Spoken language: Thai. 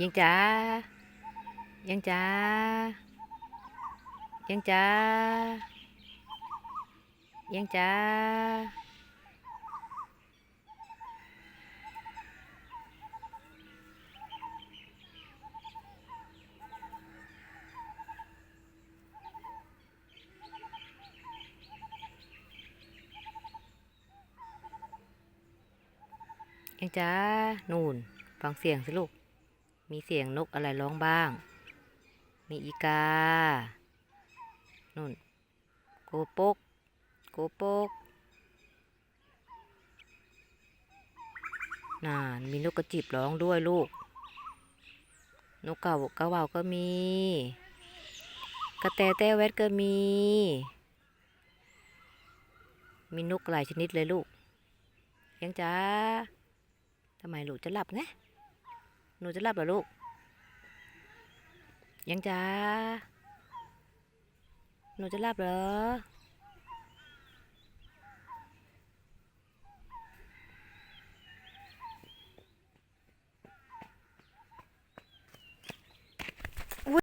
ยังจ๋ายังจ๋ายังจ๋ายังจ๋ายังจ๋านูนฟังเสียงสิลูก มีเสียงนกอะไรร้องบ้าง มีอีกานู่น โกโปก โกโปกน่านมีนกกระจิบร้องด้วยลูก นกเก่ากระเหว่าก็มี กระแตแต้แวดก็มี มีนกหลายชนิดเลยลูก ยังจ้าทำไมลูกจะหลับนะ หนูจะหลับเหรอลูก ยังจ้าหนูจะหลับเหรอ